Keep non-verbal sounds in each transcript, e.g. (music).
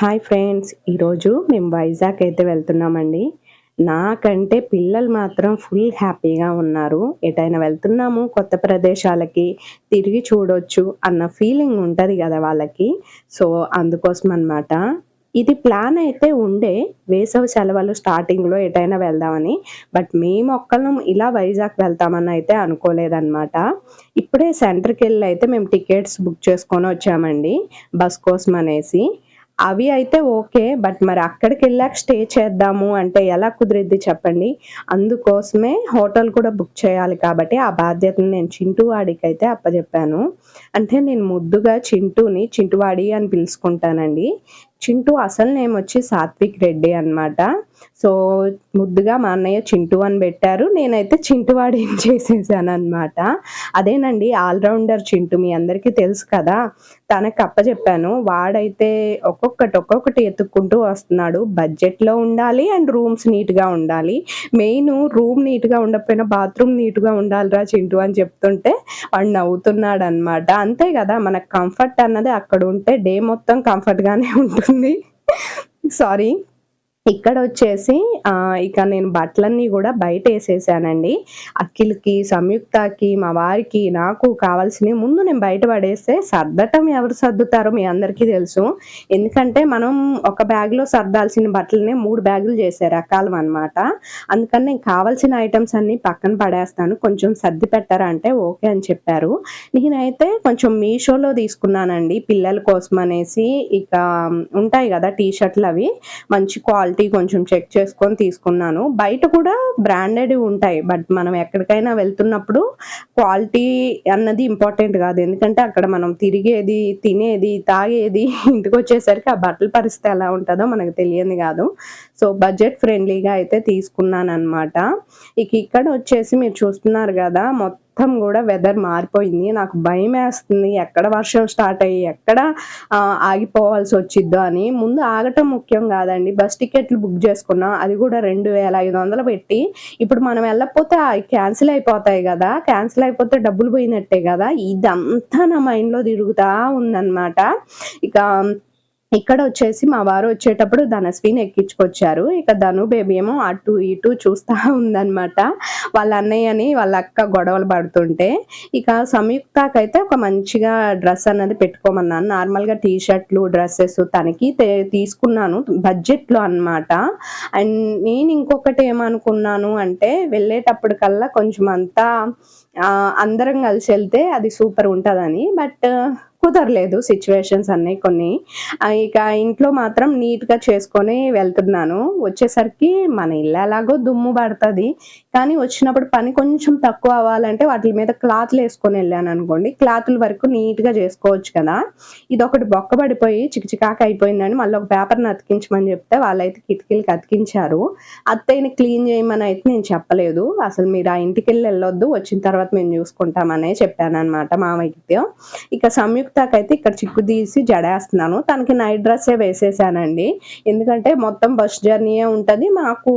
Hi friends ఈరోజు మేము వైజాగ్ అయితే వెళ్తున్నామండి. నాకంటే పిల్లలు మాత్రం ఫుల్ హ్యాపీగా ఉన్నారు. ఎటైనా వెళ్తున్నాము కొత్త ప్రదేశాలకి తిరిగి చూడొచ్చు అన్న ఫీలింగ్ ఉంటుంది కదా వాళ్ళకి. సో అందుకోసం అన్నమాట ఇది ప్లాన్ అయితే ఉండే వేసవి సెలవులు స్టార్టింగ్లో ఎటైనా వెళ్దామని. బట్ మేము ఒక్కళ్ళం ఇలా వైజాగ్ వెళ్తామని అయితే అనుకోలేదన్నమాట ఇప్పుడే సెంటర్కి వెళ్ళి అయితే మేము టికెట్స్ బుక్ చేసుకొని వచ్చామండి బస్ కోసం అనేసి అవి అయితే ఓకే బట్ మరి అక్కడికి వెళ్ళాక స్టే చేద్దాము అంటే ఎలా కుదిరిద్ది చెప్పండి. అందుకోసమే హోటల్ కూడా బుక్ చేయాలి కాబట్టి ఆ బాధ్యతను నేను చింటూ వాడికి అయితే అప్పచెప్పాను అంటే నేను ముద్దుగా చింటూని చింటువాడి అని పిలుచుకుంటానండి. చింటూ అసలు నేమ్ వచ్చి సాత్విక్ రెడ్డి అన్నమాట. సో ముద్దుగా మా అన్నయ్య చింటూ అని పెట్టారు. నేనైతే చింటువాడు ఏం చేసేసాను అనమాట అదేనండి ఆల్రౌండర్ చింటూ మీ అందరికీ తెలుసు కదా. తనకు అప్పచెప్పాను వాడైతే ఒక్కొక్కటి ఒక్కొక్కటి ఎత్తుక్కుంటూ వస్తున్నాడు. బడ్జెట్లో ఉండాలి అండ్ రూమ్స్ నీట్గా ఉండాలి. మెయిన్ రూమ్ నీట్గా ఉండకపోయినా బాత్రూమ్ నీట్గా ఉండాలిరా చింటూ అని చెప్తుంటే వాడు నవ్వుతున్నాడు అనమాట అంతే కదా మనకు కంఫర్ట్ అన్నది అక్కడ ఉంటే డే మొత్తం కంఫర్ట్గానే ఉంటుంది. ఉంది సారీ ఇక్కడ వచ్చేసి ఇక నేను బట్టలన్నీ కూడా బయట వేసేసానండి అఖిల్కి సంయుక్తకి మా వారికి నాకు కావాల్సినవి ముందు నేను బయట పడేస్తే సర్దటం ఎవరు సర్దుతారో మీ అందరికీ తెలుసు. ఎందుకంటే మనం ఒక బ్యాగ్లో సర్దాల్సిన బట్టలనే మూడు బ్యాగులు చేసే రకాలం అనమాట అందుకని నేను కావాల్సిన ఐటమ్స్ అన్ని పక్కన పడేస్తాను. కొంచెం సర్ది పెట్టారా అంటే ఓకే అని చెప్పారు. నేనైతే కొంచెం మీషోలో తీసుకున్నానండి. పిల్లల కోసం అనేసి ఇక ఉంటాయి కదా టీ షర్ట్లు అవి. మంచి క్వాలిటీ కొంచెం చెక్ చేసుకొని తీసుకున్నాను. బయట కూడా బ్రాండెడ్ ఉంటాయి. బట్ మనం ఎక్కడికైనా వెళ్తున్నప్పుడు క్వాలిటీ అన్నది ఇంపార్టెంట్ కాదు. ఎందుకంటే అక్కడ మనం తిరిగేది తినేది తాగేది (laughs) ఇంటికి వచ్చేసరికి ఆ బట్టల పరిస్థితి ఎలా ఉంటుందో మనకు తెలియదు కాదు. సో బడ్జెట్ ఫ్రెండ్లీగా అయితే తీసుకున్నాను అనమాట ఇక ఇక్కడ వచ్చేసి మీరు చూస్తున్నారు కదా మొత్తం మొత్తం కూడా వెదర్ మారిపోయింది. నాకు భయం వేస్తుంది. ఎక్కడ వర్షం స్టార్ట్ అయ్యి ఎక్కడ ఆగిపోవాల్సి వచ్చిద్దో అని. ముందు ఆగటం ముఖ్యం కాదండి. బస్ టికెట్లు బుక్ చేసుకున్నాం అది కూడా రెండు వేల ఐదు వందలు పెట్టి ఇప్పుడు మనం వెళ్ళకపోతే క్యాన్సిల్ అయిపోతాయి కదా. క్యాన్సిల్ అయిపోతే డబ్బులు పోయినట్టే కదా. ఇదంతా నా మైండ్లో తిరుగుతా ఉందన్నమాట. ఇక ఇక్కడ వచ్చేసి మా వారు వచ్చేటప్పుడు ధనస్విని ఎక్కించుకొచ్చారు. ఇక ధను బేబీ ఏమో అటు ఇటు చూస్తా ఉందనమాట వాళ్ళ అన్నయ్యని వాళ్ళ అక్క గొడవలు పడుతుంటే ఇక సంయుక్తకైతే ఒక మంచిగా డ్రెస్ అన్నది పెట్టుకోమన్నాను. నార్మల్గా టీ షర్ట్లు డ్రెస్సెస్ తనకి తీసుకున్నాను. బడ్జెట్లో అన్నమాట. అండ్ నేను ఇంకొకటి ఏమనుకున్నాను అంటే వెళ్ళేటప్పటికల్లా కొంచెం అంతా అందరం కలిసి వెళ్తే అది సూపర్ ఉంటుందని బట్ కుదరలేదు సిచ్యువేషన్స్ అన్నీ కొన్ని. ఇక ఇంట్లో మాత్రం నీట్గా చేసుకొని వెళ్తున్నాను. వచ్చేసరికి మన ఇల్లు ఎలాగో దుమ్ము పడుతుంది. కానీ వచ్చినప్పుడు పని కొంచెం తక్కువ అవ్వాలంటే వాటి మీద క్లాత్లు వేసుకొని వెళ్ళాను అనుకోండి. క్లాతుల వరకు నీట్గా చేసుకోవచ్చు కదా. ఇది ఒకటి బొక్క పడిపోయి చికచికాక అయిపోయిందని మళ్ళీ ఒక పేపర్ని అతికించమని చెప్తే వాళ్ళైతే కిటికీలకి అతికించారు. అత్తయ్యని క్లీన్ చేయమని అయితే నేను చెప్పలేదు. అసలు మీరు ఆ ఇంటికి వెళ్ళి వెళ్ళొద్దు వచ్చిన తర్వాత మేము చూసుకుంటామనే చెప్పాను అనమాట మామయ్యతో ఇక సంయుక్తకైతే ఇక్కడ చిక్కు తీసి జడేస్తున్నాను. తనకి నైట్ డ్రెస్సే వేసేసానండి. ఎందుకంటే మొత్తం బస్ జర్నీయే ఉంటుంది. మాకు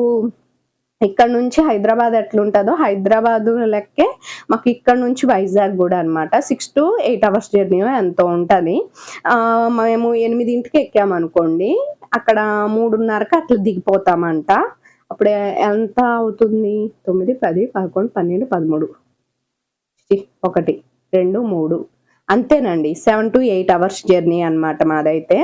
ఇక్కడ నుంచి హైదరాబాద్ ఎట్లుంటుందో హైదరాబాద్ లెక్కే మాకు ఇక్కడ నుంచి వైజాగ్ కూడా అనమాట six to eight hours journey ఎంతో ఉంటుంది. మేము ఎనిమిదింటికి ఎక్కామనుకోండి అక్కడ మూడున్నరకు అట్లా దిగిపోతామంట. అప్పుడు ఎంత అవుతుంది? తొమ్మిది పది పదకొండు పన్నెండు పదమూడు. ఒకటి రెండు మూడు. అంతేనండి. Seven to eight hours journey అన్నమాట మాదైతే.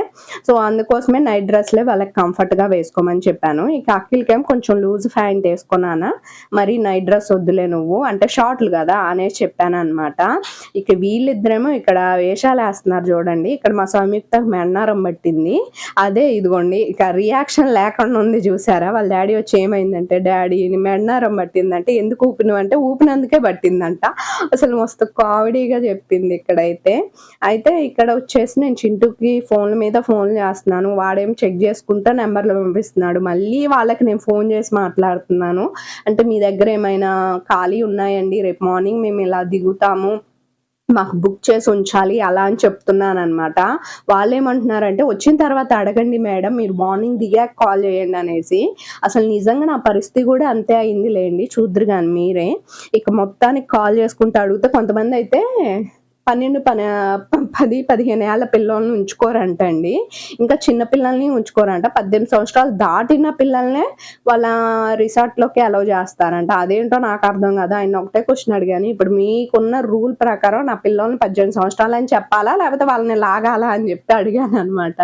సో అందుకోసమే నైట్ డ్రెస్లే వాళ్ళకి కంఫర్ట్గా వేసుకోమని చెప్పాను. ఇక అఖిల్కేం కొంచెం లూజ్ ఫ్యాంట్ వేసుకున్నానా? మరి నైట్ డ్రెస్ వద్దులే నువ్వు. అంటే షార్ట్లు కదా అనేసి చెప్పాను అనమాట ఇక వీళ్ళిద్దరేమో ఇక్కడ వేషాలు వేస్తున్నారు చూడండి. ఇక్కడ మా సంయుక్త మెన్నారం పట్టింది. అదే ఇదిగోండి ఇక రియాక్షన్ లేకుండా ఉంది చూసారా? వాళ్ళ డాడీ వచ్చి ఏమైందంటే డాడీ మెన్నారం పట్టిందంటే ఎందుకు ఊపినవంటే ఊపినందుకే పట్టిందంట. అసలు మస్తు కామెడీగా చెప్పింది ఇక్కడ అయితే అయితే ఇక్కడ వచ్చేసి నేను చింటూకి ఫోన్ల మీద ఫోన్ చేస్తున్నాను. వాడేం చెక్ చేసుకుంటా నెంబర్లు పంపిస్తున్నాడు. మళ్ళీ వాళ్ళకి నేను ఫోన్ చేసి మాట్లాడుతున్నాను. అంటే మీ దగ్గర ఏమైనా ఖాళీ ఉన్నాయండి? రేపు మార్నింగ్ మేము ఇలా దిగుతాము. మాకు బుక్ చేసి ఉంచాలి. అలా అని చెప్తున్నాను అనమాట వాళ్ళు ఏమంటున్నారంటే వచ్చిన తర్వాత అడగండి మేడం. మీరు మార్నింగ్ దిగాక కాల్ చేయండి అనేసి. అసలు నిజంగా నా పరిస్థితి కూడా అంతే అయింది లేండి చూద్దరు కానీ మీరే. ఇక మొత్తానికి కాల్ చేసుకుంటూ అడిగితే కొంతమంది అయితే పన్నెండు పని పది పదిహేను ఏళ్ళ పిల్లల్ని ఉంచుకోరంట అండి. ఇంకా చిన్న పిల్లల్ని ఉంచుకోరంట. పద్దెనిమిది సంవత్సరాలు దాటిన పిల్లల్నే వాళ్ళ రిసార్ట్లోకి అలౌ చేస్తారంట. అదేంటో నాకు అర్థం కాదు. ఆయన ఒకటే క్వశ్చన్ అడిగాను. ఇప్పుడు మీకున్న రూల్ ప్రకారం నా పిల్లల్ని పద్దెనిమిది సంవత్సరాలు అని చెప్పాలా? లేకపోతే వాళ్ళని లాగాలా అని చెప్పి అడిగాను అనమాట.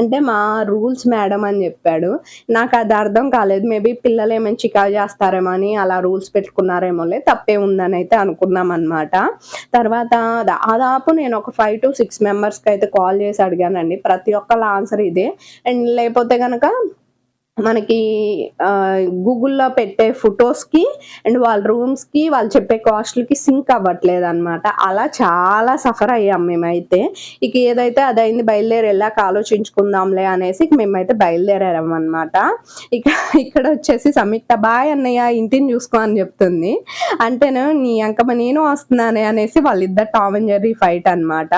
అంటే మా రూల్స్ మేడం అని చెప్పాడు. నాకు అది అర్థం కాలేదు. మేబీ పిల్లలు ఏమైనా చికా చేస్తారేమో అని అలా రూల్స్ పెట్టుకున్నారేమో లే తప్పే ఉందని అయితే అనుకున్నాం అనమాట తర్వాత దాదాపు నేను ఒక ఫైవ్ టు సిక్స్ మెంబర్స్కి అయితే కాల్ చేసి అడిగానండి. ప్రతి ఒక్కళ్ళ ఆన్సర్ ఇదే. అండ్ లేకపోతే కనుక మనకి గూగుల్లో పెట్టే ఫొటోస్కి అండ్ వాళ్ళ రూమ్స్కి వాళ్ళు చెప్పే కాస్ట్లకి సింక్ అవ్వట్లేదు అనమాట అలా చాలా సఫర్ అయ్యాం మేమైతే. ఇక ఏదైతే అదైంది బయలుదేరి వెళ్ళాక ఆలోచించుకుందాంలే అనేసి మేమైతే బయలుదేరాం అనమాట ఇక ఇక్కడ వచ్చేసి సంయుక్త బాయ్ అన్నయ్య ఇంటిని చూసుకో అని చెప్తుంది. అంటేను నీ అంకమ్మ నేను వస్తున్నానే అనేసి వాళ్ళిద్దరు టామ్ అండ్ జెర్రీ ఫైట్ అనమాట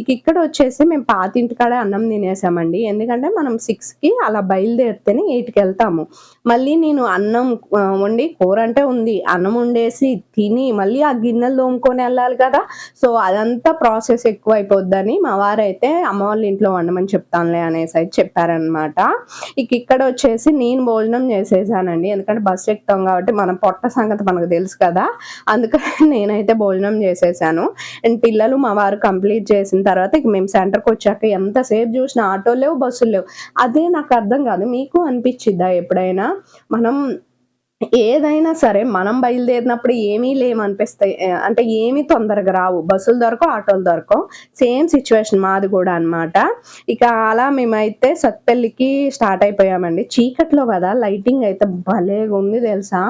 ఇక ఇక్కడ వచ్చేసి మేము పాతింటికాడే అన్నం తినేసామండి. ఎందుకంటే మనం సిక్స్కి అలా బయలుదేరితేనే ఎయిట్కి వెళ్తాము మళ్ళీ నేను అన్నం వండి కూర అంటే ఉంది. అన్నం వండేసి తిని మళ్ళీ ఆ గిన్నెలు తోముకొని వెళ్ళాలి కదా. సో అదంతా ప్రాసెస్ ఎక్కువ అయిపోద్దని మా వారైతే అమ్మ వాళ్ళ ఇంట్లో వండమని చెప్తానులే అనేసి అయితే చెప్పారనమాట ఇక ఇక్కడ వచ్చేసి నేను భోజనం చేసేసానండి. ఎందుకంటే బస్సు ఎక్కుతాం కాబట్టి మన పొట్ట సంగతి మనకు తెలుసు కదా. అందుకని (laughs) నేనైతే భోజనం చేసేసాను. అండ్ పిల్లలు మా వారు కంప్లీట్ చేసిన తర్వాత ఇక మేము సెంటర్కి వచ్చాక ఎంతసేపు చూసినా ఆటోలు లేవు బస్సులు లేవు. అదే నాకు అర్థం కాదు. మీకు అనిపించిద్దా ఎప్పుడైనా? మనం ఏదైనా సరే మనం బయలుదేరినప్పుడు ఏమీ లేమనిపిస్తాయి అంటే ఏమీ తొందరగా రావు. బస్సులు దొరకవు ఆటోలు దొరకవు. సేమ్ సిచ్యువేషన్ మాది కూడా అన్నమాట. ఇక అలా మేమైతే సత్పల్లికి స్టార్ట్ అయిపోయామండి. చీకట్లో కదా లైటింగ్ అయితే భలేగా ఉంది తెలుసా?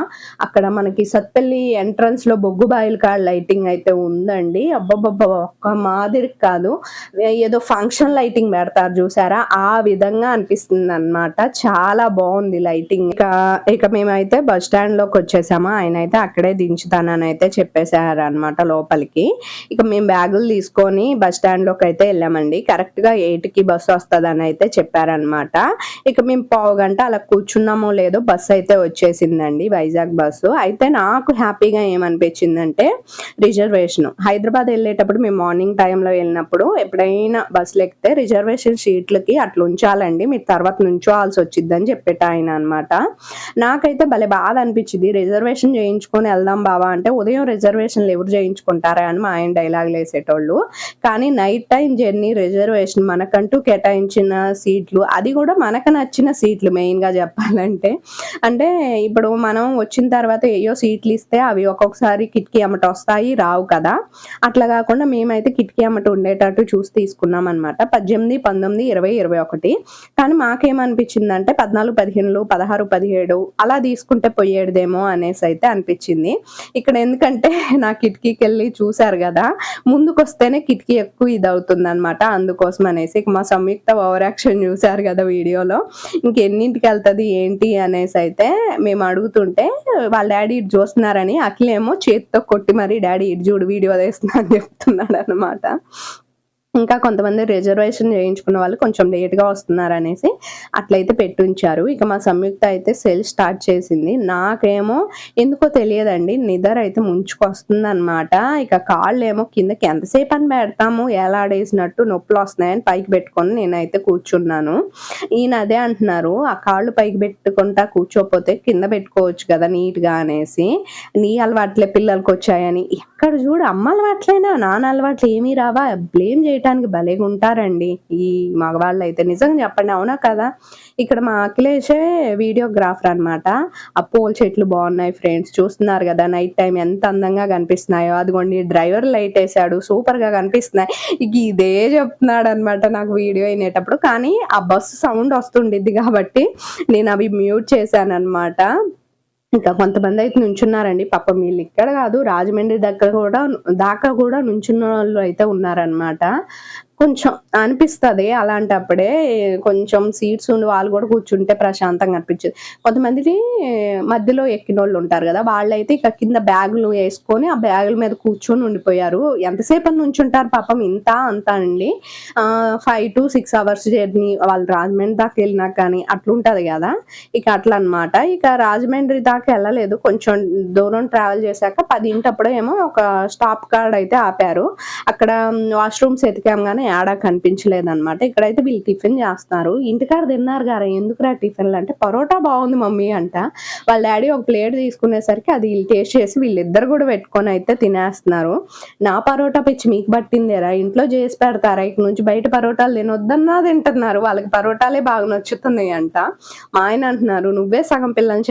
అక్కడ మనకి సత్పల్లి ఎంట్రన్స్లో బొగ్గు కాడ లైటింగ్ అయితే ఉందండి. అబ్బబ్బబ్బ ఒక్క మాదిరి కాదు. ఏదో ఫంక్షన్ లైటింగ్ పెడతారు చూసారా? ఆ విధంగా అనిపిస్తుంది అనమాట చాలా బాగుంది లైటింగ్. ఇక ఇక మేమైతే బస్ స్టాండ్లోకి వచ్చేసాము? ఆయన అయితే అక్కడే దించుతానని అయితే చెప్పేశారు అనమాట లోపలికి. ఇక మేము బ్యాగులు తీసుకొని బస్ స్టాండ్లోకి అయితే వెళ్ళామండి. కరెక్ట్గా ఎయిట్కి బస్సు వస్తుందని అయితే చెప్పారనమాట ఇక మేము పావు గంట అలా కూర్చున్నామో లేదో బస్సు అయితే వచ్చేసిందండి వైజాగ్ బస్సు అయితే నాకు హ్యాపీగా ఏమనిపించిందంటే రిజర్వేషన్. హైదరాబాద్ వెళ్ళేటప్పుడు మేము మార్నింగ్ టైంలో వెళ్ళినప్పుడు ఎప్పుడైనా బస్సులు ఎక్కితే రిజర్వేషన్ సీట్లకి అట్లా ఉంచాలండి. మీరు తర్వాత నుంచోవాల్సి వచ్చిద్దని చెప్పేట ఆయన అనమాట నాకైతే భలే బాధ అనిపించింది రిజర్వేషన్ చేయించుకొని వెళ్దాం బావా అంటే ఉదయం రిజర్వేషన్లు ఎవరు చేయించుకుంటారా అని మా ఆయన డైలాగులు వేసేటోళ్ళు. కానీ నైట్ టైం జర్నీ రిజర్వేషన్ మనకంటూ కేటాయించిన సీట్లు అది కూడా మనకు నచ్చిన సీట్లు మెయిన్గా చెప్పాలంటే. అంటే ఇప్పుడు మనం వచ్చిన తర్వాత ఏయో సీట్లు ఇస్తే అవి ఒక్కొక్కసారి కిటికీ అమ్మట వస్తాయి రావు కదా. అట్లా కాకుండా మేమైతే కిటికీ అమ్మట ఉండేటట్టు చూసి తీసుకున్నాం అనమాట పద్దెనిమిది పంతొమ్మిది ఇరవై ఇరవై ఒకటి. కానీ మాకేమనిపించిందంటే పద్నాలుగు పదిహేనులు పదహారు పదిహేడు అలా తీసుకుంటే పోయేదేమో అనేసి అయితే అనిపించింది. ఇక్కడ ఎందుకంటే (laughs) నా కిటికీకి వెళ్ళి చూసారు కదా ముందుకు వస్తేనే కిటికీ ఎక్కువ ఇది అవుతుంది అనమాట అందుకోసం అనేసి మా సంయుక్త ఓవర్ యాక్షన్ చూసారు కదా వీడియోలో. ఇంకెన్నింటికి వెళ్తుంది ఏంటి అనేసి అయితే మేము అడుగుతుంటే వాళ్ళ డాడీ ఇటు చూస్తున్నారని అఖిలేమో చేతితో కొట్టి మరి డాడీ ఇటు చూడు వీడియో తీస్తున్నా అని చెప్తున్నాడు అనమాట ఇంకా కొంతమంది రిజర్వేషన్ చేయించుకున్న వాళ్ళు కొంచెం లేట్గా వస్తున్నారు అనేసి అట్లయితే పెట్టుంచారు. ఇక మా సంయుక్త అయితే సెల్ స్టార్ట్ చేసింది. నాకేమో ఎందుకో తెలియదండి. నిద్ర అయితే ముంచుకొస్తుంది అనమాట ఇక కాళ్ళు ఏమో కిందకి ఎంతసేపు అని పెడతాము? ఏలాడేసినట్టు నొప్పులు వస్తున్నాయని పైకి పెట్టుకొని నేనైతే కూర్చున్నాను. ఈయన అదే అంటున్నారు. ఆ కాళ్ళు పైకి పెట్టుకుంటా కూర్చోపోతే కింద పెట్టుకోవచ్చు కదా నీట్గా అనేసి. నీ అలవాట్లే పిల్లలకి వచ్చాయని ఎక్కడ చూడు అమ్మ అలవాట్లైనా నాన్న అలవాట్లు ఏమీ రావా? బ్లేమ్ చేయటం చేయటానికి భలేగా ఉంటారండి. ఈ మగవాళ్ళు అయితే నిజంగా చెప్పండి అవునా కదా? ఇక్కడ మా అఖిలేషే వీడియోగ్రాఫర్ అనమాట ఆ పూల చెట్లు బాగున్నాయి ఫ్రెండ్స్ చూస్తున్నారు కదా? నైట్ టైం ఎంత అందంగా కనిపిస్తున్నాయో. అదిగోండి డ్రైవర్ లైట్ వేసాడు సూపర్గా కనిపిస్తున్నాయి. ఇక ఇదే చెప్తున్నాడు అనమాట నాకు వీడియో అయినేటప్పుడు కానీ ఆ బస్సు సౌండ్ వస్తుండిద్ది కాబట్టి నేను అవి మ్యూట్ చేశాను అనమాట ఇంకా కొంతమంది అయితే నుంచున్నారండి. పాపం వీళ్ళు ఇక్కడ కాదు. రాజమండ్రి దగ్గర కూడా దాకా కూడా నుంచున్న వాళ్ళు అయితే ఉన్నారనమాట కొంచెం అనిపిస్తది అలాంటప్పుడే కొంచెం సీట్స్ ఉండి వాళ్ళు కూడా కూర్చుంటే ప్రశాంతంగా అనిపించేది. కొంతమందికి మధ్యలో ఎక్కినోళ్ళు ఉంటారు కదా వాళ్ళైతే ఇక కింద బ్యాగులు వేసుకొని ఆ బ్యాగుల మీద కూర్చొని ఉండిపోయారు. ఎంతసేపు అని ఉంచుంటారు పాపం ఇంత అంతా అండి. Five to six hours journey వాళ్ళు రాజమండ్రి దాకా వెళ్ళినా కానీ అట్లుంటది కదా. ఇక అట్లా అన్నమాట ఇక రాజమండ్రి దాకా వెళ్ళలేదు. కొంచెం దూరం ట్రావెల్ చేశాక పదింటప్పుడు ఏమో ఒక స్టాప్ కార్డ్ అయితే ఆపారు. అక్కడ వాష్రూమ్స్ ఎతికాం కానీ ఆడ కనిపించలేదన్నమాట. ఇక్కడైతే వీళ్ళు టిఫిన్ చేస్తున్నారు ఇంటికాడ తిన్నారు గారు ఎందుకురా టిఫిన్లు అంటే పరోటా బాగుంది మమ్మీ అంట. వాళ్ళ డాడీ ఒక ప్లేట్ తీసుకునేసరికి అది వీళ్ళు టేస్ట్ చేసి వీళ్ళిద్దరు కూడా పెట్టుకొని అయితే తినేస్తున్నారు. నా పరోటా పిచ్చి మీకు పట్టిందేరా? ఇంట్లో చేసి పెడతారా? ఇక నుంచి బయట పరోటాలు తినొద్దన్నా తింటున్నారు. వాళ్ళకి పరోటాలే బాగా నచ్చుతున్నాయి అంట మా ఆయన అంటున్నారు నువ్వే సగం పిల్లని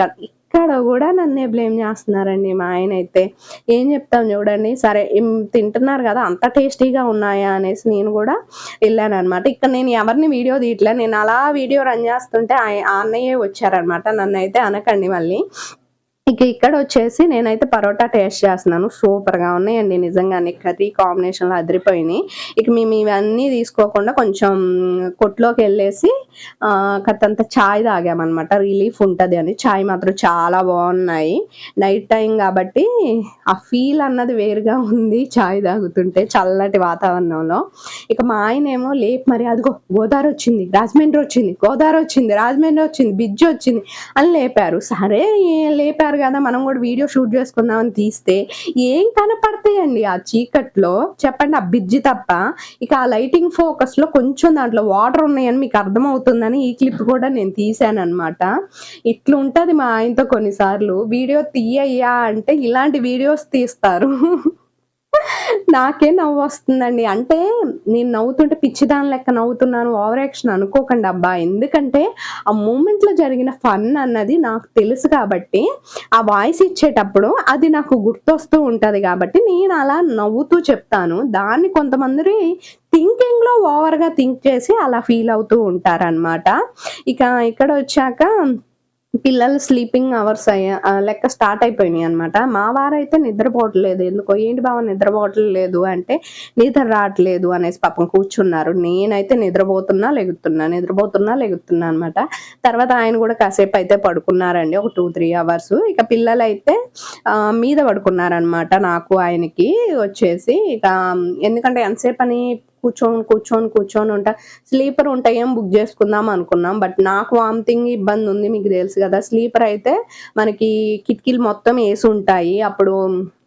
ఎక్కడ కూడా నన్నే బ్లేమ్ చేస్తున్నారండి మా ఆయన అయితే. ఏం చెప్తాం చూడండి సరే తింటున్నారు కదా అంత టేస్టీగా ఉన్నాయా అనేసి నేను కూడా వెళ్ళాను అనమాట ఇక్కడ నేను ఎవరిని వీడియో తీయట్లే నేను అలా వీడియో రన్ చేస్తుంటే ఆయ- ఆ అన్నయ్యే వచ్చారనమాట నన్ను అయితే అనకండి మళ్ళీ. ఇక ఇక్కడ వచ్చేసి నేనైతే పరోటా టేస్ట్ చేస్తున్నాను. సూపర్గా ఉన్నాయండి. నిజంగానే కర్రీ కాంబినేషన్లో అదిరిపోయినాయి. ఇక మేము ఇవన్నీ తీసుకోకుండా కొంచెం కొట్లోకి వెళ్ళేసి ఆ కత్తంత చాయ్ తాగామన్నమాట. రిలీఫ్ ఉంటుంది అని. చాయ్ మాత్రం చాలా బాగున్నాయి. నైట్ టైం కాబట్టి ఆ ఫీల్ అన్నది వేరుగా ఉంది చాయ్ తాగుతుంటే చల్లటి వాతావరణంలో. ఇక మా ఆయన ఏమో లేపు మరి అదిగో గోదావరి వచ్చింది రాజమండ్రి వచ్చింది గోదావరి వచ్చింది రాజమండ్రి వచ్చింది బిజ్జి వచ్చింది అని లేపారు. సరే లేపారు లేపారు కదా మనం కూడా వీడియో షూట్ చేసుకుందాం అని తీస్తే ఏం కనపడతాయండి ఆ చీకట్లో? చెప్పండి ఆ బిజ్జి తప్ప. ఇక ఆ లైటింగ్ ఫోకస్లో కొంచెం దాంట్లో వాటర్ ఉన్నాయని మీకు అర్థమవుతుందని ఈ క్లిప్ కూడా నేను తీశాను అనమాట ఇట్లా ఉంటది మా ఆయనతో కొన్నిసార్లు. వీడియో తీయ్యా అంటే ఇలాంటి వీడియోస్ తీస్తారు. నాకే నవ్వు వస్తుందండి. అంటే నేను నవ్వుతుంటే పిచ్చిదాని లెక్క నవ్వుతున్నాను ఓవర్ యాక్షన్ అనుకోకండి అబ్బా. ఎందుకంటే ఆ మూమెంట్లో జరిగిన ఫన్ అన్నది నాకు తెలుసు కాబట్టి ఆ వాయిస్ ఇచ్చేటప్పుడు అది నాకు గుర్తొస్తూ ఉంటది కాబట్టి నేను అలా నవ్వుతూ చెప్తాను. దాన్ని కొంతమంది థింకింగ్లో ఓవర్గా థింక్ చేసి అలా ఫీల్ అవుతూ ఉంటారన్నమాట. ఇక ఇక్కడ వచ్చాక పిల్లలు స్లీపింగ్ అవర్స్ అయ్యా లెక్క స్టార్ట్ అయిపోయినాయి అనమాట మా వారైతే నిద్రపోవట్లేదు. ఎందుకో ఏంటి బావ నిద్రపోవట్లేదు అంటే నిద్ర రావట్లేదు అనేసి పాపం కూర్చున్నారు. నేనైతే నిద్రపోతున్నా లెగుతున్నా నిద్రపోతున్నా లెగుతున్నా అనమాట తర్వాత ఆయన కూడా కాసేపు అయితే పడుకున్నారండి ఒక టూ త్రీ అవర్స్ ఇక పిల్లలు అయితే మీద పడుకున్నారనమాట నాకు ఆయనకి వచ్చేసి. ఇక ఎందుకంటే ఎంతసేపు అని కూర్చొని కూర్చొని కూర్చొని ఉంటా స్లీపర్ ఉంటాయేం బుక్ చేసుకుందాం అనుకున్నాం. బట్ నాకు వామిటింగ్ ఇబ్బంది ఉంది మీకు తెలుసు కదా. స్లీపర్ అయితే మనకి కిటికీలు మొత్తం వేసి ఉంటాయి. అప్పుడు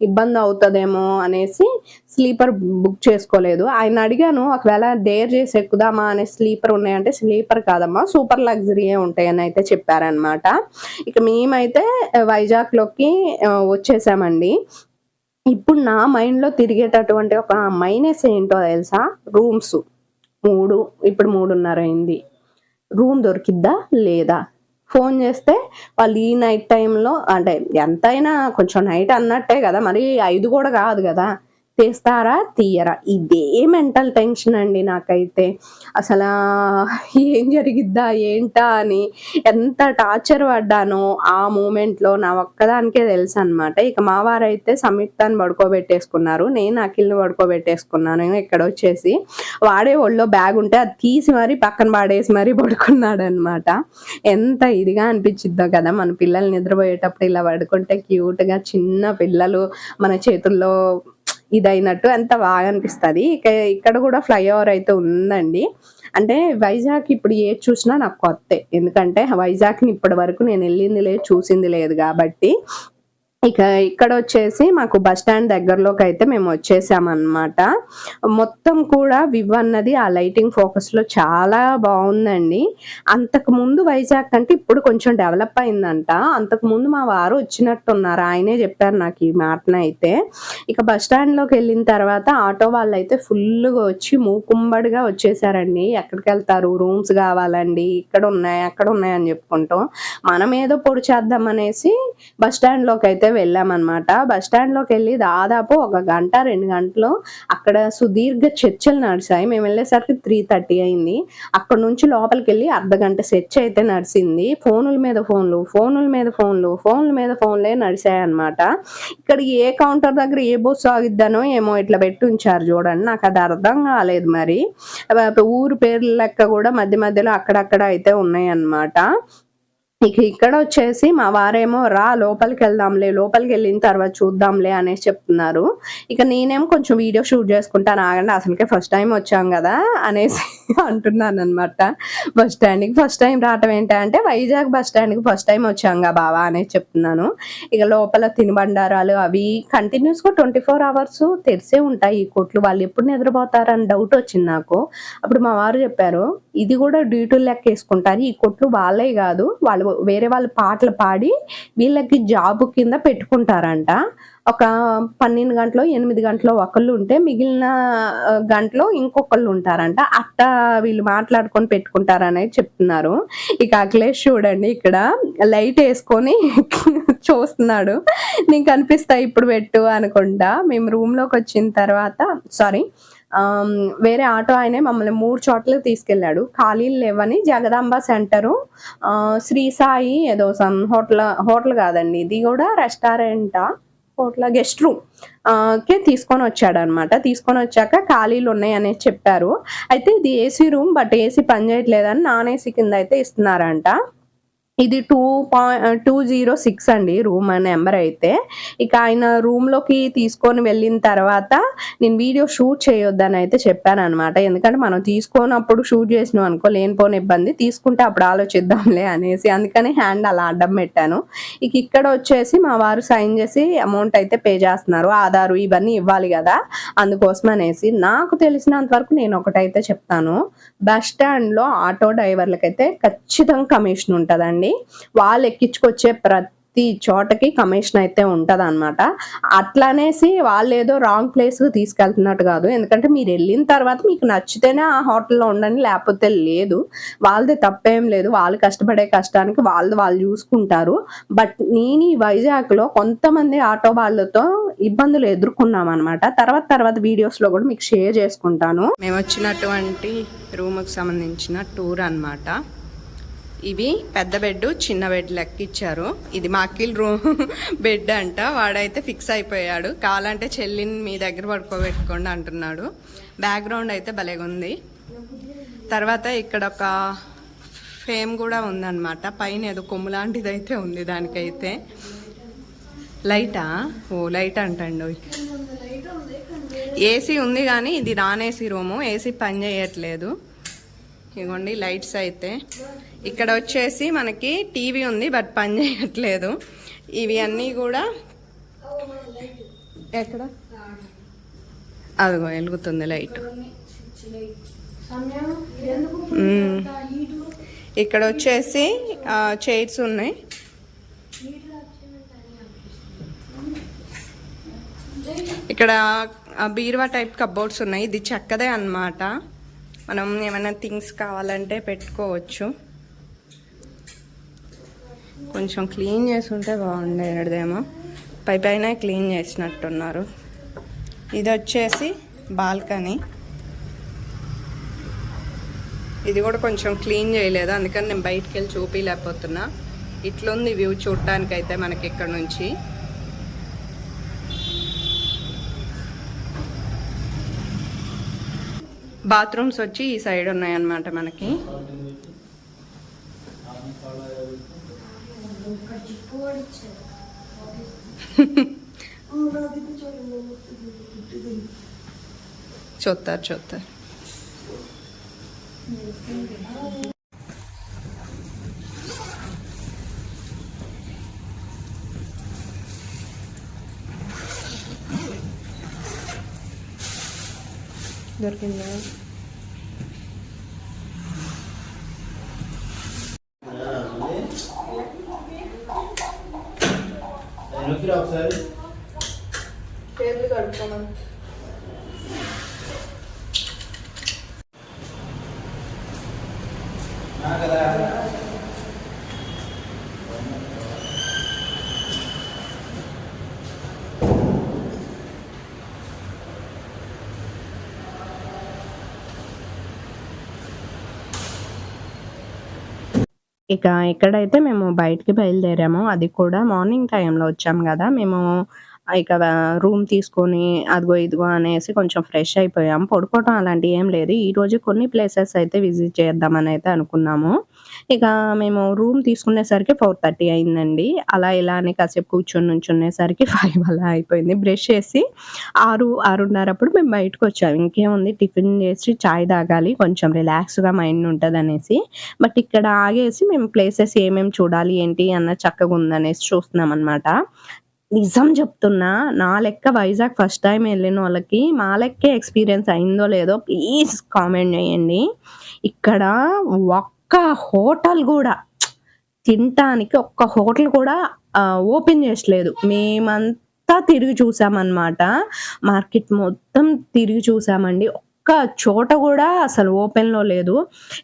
ఇబ్బంది అవుతుందేమో అనేసి స్లీపర్ బుక్ చేసుకోలేదు. ఆయన అడిగాను ఒకవేళ డేర్ చేసి ఎక్కుదామా? అనే స్లీపర్ ఉన్నాయంటే స్లీపర్ కాదమ్మా సూపర్ లగ్జరీయే ఉంటాయని అయితే చెప్పారనమాట ఇక మేమైతే వైజాగ్లోకి వచ్చేసామండి. ఇప్పుడు నా మైండ్లో తిరిగేటటువంటి ఒక మైనస్ ఏంటో తెలుసా? రూమ్స్. మూడు ఇప్పుడు మూడున్నర అయింది రూమ్ దొరికిద్దా? లేదా? ఫోన్ చేస్తే వాళ్ళు ఈ నైట్ టైంలో అంటే ఎంతైనా కొంచెం నైట్ అన్నట్టే కదా మరి ఐదు కూడా కాదు కదా. తీస్తారా తీయరా? ఇదే మెంటల్ టెన్షన్ అండి నాకైతే. అసలు ఏం జరిగిద్దా ఏంటా అని ఎంత టార్చర్ పడ్డానో ఆ మూమెంట్లో నా ఒక్కదానికే తెలుసు అనమాట ఇక మా వారైతే సంయుక్తాన్ని పడుకోబెట్టేసుకున్నారు. నేను అఖిల్ని పడుకోబెట్టేసుకున్నాను. ఇక్కడ వచ్చేసి వాడే ఒళ్ళో బ్యాగ్ ఉంటే అది తీసి మరీ పక్కన పాడేసి మరీ పడుకున్నాడు అనమాట ఎంత ఇదిగా అనిపించిద్దో కదా మన పిల్లలు నిద్రపోయేటప్పుడు ఇలా పడుకుంటే క్యూట్గా చిన్న పిల్లలు మన చేతుల్లో ఇదైనట్టు ఎంత బాగా అనిపిస్తుంది. ఇక ఇక్కడ కూడా ఫ్లైఓవర్ అయితే ఉందండి. అంటే వైజాగ్ ఇప్పుడు ఏది చూసినా నాకు కొత్తే. ఎందుకంటే వైజాగ్ని ఇప్పటి వరకు నేను వెళ్ళింది లేదు చూసింది లేదు కాబట్టి. ఇక ఇక్కడ వచ్చేసి మాకు బస్ స్టాండ్ దగ్గరలోకి అయితే మేము వచ్చేసామన్నమాట. మొత్తం కూడా వివ్ అన్నది ఆ లైటింగ్ ఫోకస్లో చాలా బాగుందండి అంతకు ముందు వైజాగ్ అంటే ఇప్పుడు కొంచెం డెవలప్ అయిందంట. అంతకు ముందు మా వారు వచ్చినట్టున్నారు. ఆయనే చెప్పారు నాకు ఈ మాటన అయితే ఇక బస్ స్టాండ్లోకి వెళ్ళిన తర్వాత ఆటో వాళ్ళు అయితే ఫుల్గా వచ్చి మూకుంబడిగా వచ్చేసారండి. ఎక్కడికి వెళ్తారు రూమ్స్ కావాలండి. ఇక్కడ ఉన్నాయి అక్కడ ఉన్నాయి అని చెప్పుకుంటాం. మనం ఏదో పొడి చేద్దాం అనేసి బస్ స్టాండ్ అయితే వెళ్ళామన్నమాట. బస్ స్టాండ్లోకి వెళ్ళి దాదాపు ఒక గంట రెండు గంటలు అక్కడ సుదీర్ఘ చర్చలు నడిచాయి. మేము వెళ్ళేసరికి త్రీ థర్టీ అయింది. అక్కడ నుంచి లోపలికి వెళ్ళి అర్ధ గంట చర్చ అయితే నడిచింది. ఫోనుల మీద ఫోన్లు ఫోనుల మీద ఫోన్లు ఫోన్ల మీద ఫోన్లే నడిచాయి అనమాట ఇక్కడ ఏ కౌంటర్ దగ్గర ఏ బస్సు ఆగిద్దానో ఏమో ఇట్లా పెట్టి ఉంచారు చూడండి. నాకు అది అర్థం కాలేదు మరి. ఊరు పేర్ల లెక్క కూడా మధ్య మధ్యలో అక్కడక్కడ అయితే ఉన్నాయి అన్నమాట ఇక ఇక్కడ వచ్చేసి మా వారేమో రా లోపలికి వెళ్దాంలే లోపలికి వెళ్ళిన తర్వాత చూద్దాంలే అనేసి చెప్తున్నారు. ఇక నేనేమో కొంచెం వీడియో షూట్ చేసుకుంటాను ఆగండి అసలుకే ఫస్ట్ టైం వచ్చాం కదా అనేసి (laughs) అంటున్నాను అనమాట బస్ స్టాండ్కి ఫస్ట్ టైం రావటం ఏంటంటే వైజాగ్ బస్ స్టాండ్కి ఫస్ట్ టైం వచ్చాంగా బావా అనేసి చెప్తున్నాను. ఇక లోపల తినుబండారాలు అవి కంటిన్యూస్గా ట్వంటీ ఫోర్ అవర్స్ తెరిసే ఉంటాయి ఈ కొట్లు. వాళ్ళు ఎప్పుడు నిద్రపోతారని డౌట్ వచ్చింది నాకు. అప్పుడు మా వారు చెప్పారు ఇది కూడా డ్యూటీలు లెక్క వేసుకుంటారు. ఈ కొట్లు వాళ్ళే కాదు. వాళ్ళు వేరే వాళ్ళు పాటలు పాడి వీళ్ళకి జాబ్ కింద పెట్టుకుంటారంట. ఒక పన్నెండు గంటలు ఎనిమిది గంటలో ఒకళ్ళు ఉంటే మిగిలిన గంటలో ఇంకొకళ్ళు ఉంటారంట. అట్ట వీళ్ళు మాట్లాడుకొని పెట్టుకుంటారనే చెప్తున్నారు. ఇక అఖిలేష్ చూడండి ఇక్కడ లైట్ వేసుకొని (laughs) చూస్తున్నాడు. నీకు కనిపిస్తా ఇప్పుడు పెట్టు అనుకుంటా. మేము రూమ్లోకి వచ్చిన తర్వాత సారీ వేరే ఆటో ఆయనే మమ్మల్ని మూడు చోట్లకి తీసుకెళ్ళాడు. ఖాళీలు లేవని జగదాంబ సెంటరు ఆ, శ్రీ సాయి ఏదో సమ్ హోటల్ హోటల్ కాదండి ఇది కూడా రెస్టారెంటా హోటల్ గెస్ట్ రూమ్ కే తీసుకొని వచ్చాడు అనమాట తీసుకొని వచ్చాక ఖాళీలు ఉన్నాయి అనేసి చెప్పారు. అయితే ఇది ఏసీ రూమ్ బట్ ఏసీ పనిచేయట్లేదని నాన్ ఏసీ కింద అయితే ఇస్తున్నారంట. ఇది two point two zero six అండి రూమ్ నెంబర్ అయితే. ఇక ఆయన రూమ్లోకి లోకి తీసుకొని వెళ్ళిన తర్వాత నేను వీడియో షూట్ చేయొద్దని అయితే చెప్పాను అనమాట ఎందుకంటే మనం తీసుకున్నప్పుడు షూట్ చేసినాం అనుకో లేనిపోని ఇబ్బంది. తీసుకుంటే అప్పుడు ఆలోచిద్దాంలే అనేసి అందుకని హ్యాండ్ అలా అడ్డం పెట్టాను. ఇక ఇక్కడ వచ్చేసి మా వారు సైన్ చేసి అమౌంట్ అయితే పే చేస్తున్నారు. ఆధారు ఇవన్నీ ఇవ్వాలి కదా అందుకోసం అనేసి. నాకు తెలిసినంత వరకు నేను ఒకటైతే చెప్తాను. బస్ స్టాండ్లో ఆటో డ్రైవర్లకైతే ఖచ్చితంగా కమిషన్ ఉంటుందండి. వాళ్ళు ఎక్కించుకొచ్చే ప్రతి చోటకి కమిషన్ అయితే ఉంటుంది అనమాట అట్లనేసి వాళ్ళు ఏదో రాంగ్ ప్లేస్ తీసుకెళ్తున్నట్టు కాదు. ఎందుకంటే మీరు వెళ్ళిన తర్వాత మీకు నచ్చితేనే ఆ హోటల్లో ఉండండి లేకపోతే లేదు. వాళ్ళది తప్పేం లేదు. వాళ్ళు కష్టపడే కష్టానికి వాళ్ళు వాళ్ళు చూసుకుంటారు. బట్ నేను ఈ వైజాగ్లో కొంతమంది ఆటో వాళ్ళతో ఇబ్బందులు ఎదుర్కొన్నాం అనమాట తర్వాత తర్వాత వీడియోస్లో కూడా మీకు షేర్ చేసుకుంటాను. మేము వచ్చినటువంటి రూమ్కి సంబంధించిన టూర్ అన్నమాట. ఇవి పెద్ద బెడ్ చిన్న బెడ్ లెక్క ఇచ్చారు ఇది మా అఖిల్ రూమ్ బెడ్ అంట. వాడైతే ఫిక్స్ అయిపోయాడు. కావాలంటే చెల్లిని మీ దగ్గర పడుకోబెట్టుకోండి అంటున్నాడు. బ్యాక్గ్రౌండ్ అయితే భలేగా ఉంది తర్వాత ఇక్కడ ఒక ఫేమ్ కూడా ఉందన్నమాట. పైన ఏదో కొమ్ము లాంటిది అయితే ఉంది దానికైతే. లైటా? ఓ లైట్ అంటండి. ఏసీ ఉంది కానీ ఇది నాన్ ఏసీ రూము. ఏసీ పని చేయట్లేదు. ఇదిగోండి లైట్స్ అయితే. ఇక్కడ వచ్చేసి మనకి టీవీ ఉంది బట్ పని చేయట్లేదు. ఇవి అన్నీ కూడా ఎక్కడ? అదిగో వెలుగుతుంది లైట్. ఇక్కడ వచ్చేసి చైర్స్ ఉన్నాయి. ఇక్కడ బీరువా టైప్ కబోర్డ్స్ ఉన్నాయి. ఇది చెక్కదే అన్నమాట. మనం ఏమైనా థింగ్స్ కావాలంటే పెట్టుకోవచ్చు. కొంచెం క్లీన్ చేసి ఉంటే బాగుండేదేమో పై పైన క్లీన్ చేసినట్టున్నారు. ఇది వచ్చేసి బాల్కనీ. ఇది కూడా కొంచెం క్లీన్ చేయలేదు. అందుకని నేను బయటికి వెళ్ళి చూపించలేకపోతున్నా ఇట్లుంది వ్యూ చూడటానికి అయితే మనకి ఇక్కడ నుంచి. బాత్రూమ్స్ వచ్చి ఈ సైడ్ ఉన్నాయన్నమాట మనకి. చూస్తారు చూస్తారు దొరికిందా? ఇక ఎక్కడైతే మేము బయటికి బయలుదేరామో. అది కూడా మార్నింగ్ టైంలో వచ్చాం కదా. మేము ఇక రూమ్ తీసుకొని అదిగో ఇదిగో అనేసి కొంచెం ఫ్రెష్ అయిపోయాం. పడుకోవటం అలాంటివి ఏం లేదు. ఈరోజు కొన్ని ప్లేసెస్ అయితే విజిట్ చేద్దామని అయితే అనుకున్నాము. ఇక మేము రూమ్ తీసుకునేసరికి ఫోర్ థర్టీ అయిందండి. అలా ఇలా అని కాసేపు కూర్చొని నుంచునేసరికి (laughs) ఫైవ్ అలా అయిపోయింది. బ్రష్ చేసి ఆరు ఆరున్నరప్పుడు మేము బయటకు వచ్చాము ఇంకేముంది? టిఫిన్ చేసి చాయ్ తాగాలి కొంచెం రిలాక్స్గా మైండ్ ఉంటుంది అనేసి బట్ ఇక్కడ ఆగేసి మేము ప్లేసెస్ ఏమేమి చూడాలి ఏంటి అన్న చక్కగా ఉందనేసి చూస్తున్నాం అనమాట నిజం చెప్తున్నా నా లెక్క వైజాగ్ ఫస్ట్ టైం వెళ్ళిన వాళ్ళకి మా లెక్కే ఎక్స్పీరియన్స్ అయిందో లేదో ప్లీజ్ కామెంట్ చేయండి. ఇక్కడ ఒక్క హోటల్ కూడా తినటానికి ఒక్క హోటల్ కూడా ఓపెన్ చేసలేదు మేమంతా తిరిగి చూసామన్నమాట. మార్కెట్ మొత్తం తిరిగి చూసామండి. ఒక్క చోట కూడా అసలు ఓపెన్లో లేదు.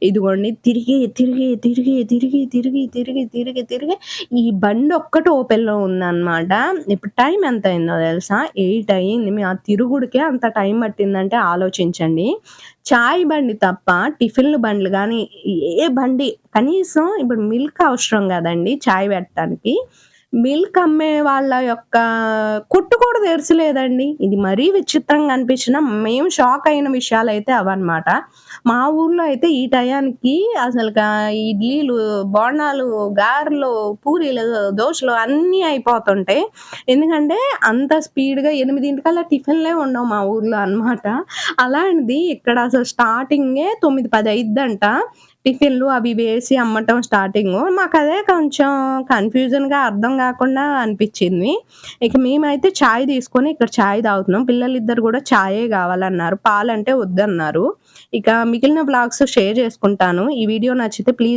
ఇదిగోండి తిరిగి తిరిగి తిరిగి తిరిగి తిరిగి తిరిగి తిరిగి తిరిగి ఈ బండి ఒక్కటి ఓపెన్లో ఉందన్నమాట. ఇప్పుడు టైం ఎంత అయిందో తెలుసా? ఎయిట్ అయ్యింది. మేము ఆ తిరుగుడికే అంత టైం పట్టిందంటే ఆలోచించండి. చాయ్ బండి తప్ప టిఫిన్లు బండ్లు కానీ ఏ బండి కనీసం ఇప్పుడు మిల్క్ అవసరం కదండి చాయ్ పెట్టడానికి. మిల్క్ అమ్మే వాళ్ళ యొక్క కొట్టు కూడా తెరచలేదండి. ఇది మరీ విచిత్రంగా అనిపించిన మేము షాక్ అయిన విషయాలు అయితే అవన్నమాట. మా ఊర్లో అయితే ఈ టయానికి అసలు ఇడ్లీలు బోండాలు గారెలు పూరీలు దోశలు అన్నీ అయిపోతుంటాయి ఎందుకంటే అంత స్పీడ్గా ఎనిమిదింటికల్లా టిఫిన్లే ఉండవు మా ఊర్లో అన్నమాట. అలాంటిది ఇక్కడ అసలు స్టార్టింగే తొమ్మిది పది అయిద్దంట. టిఫిన్లు అవి వేసి అమ్మటం స్టార్టింగ్ మాకు అదే కొంచెం కన్ఫ్యూజన్గా అర్థం కాకుండా అనిపించింది. ఇక మేమైతే చాయ్ తీసుకొని ఇక్కడ చాయ్ తాగుతున్నాం. పిల్లలు ఇద్దరు కూడా ఛాయే కావాలన్నారు. పాలంటే వద్దన్నారు. ఇక మిగిలిన బ్లాగ్స్ షేర్ చేసుకుంటాను. ఈ వీడియో నచ్చితే ప్లీజ్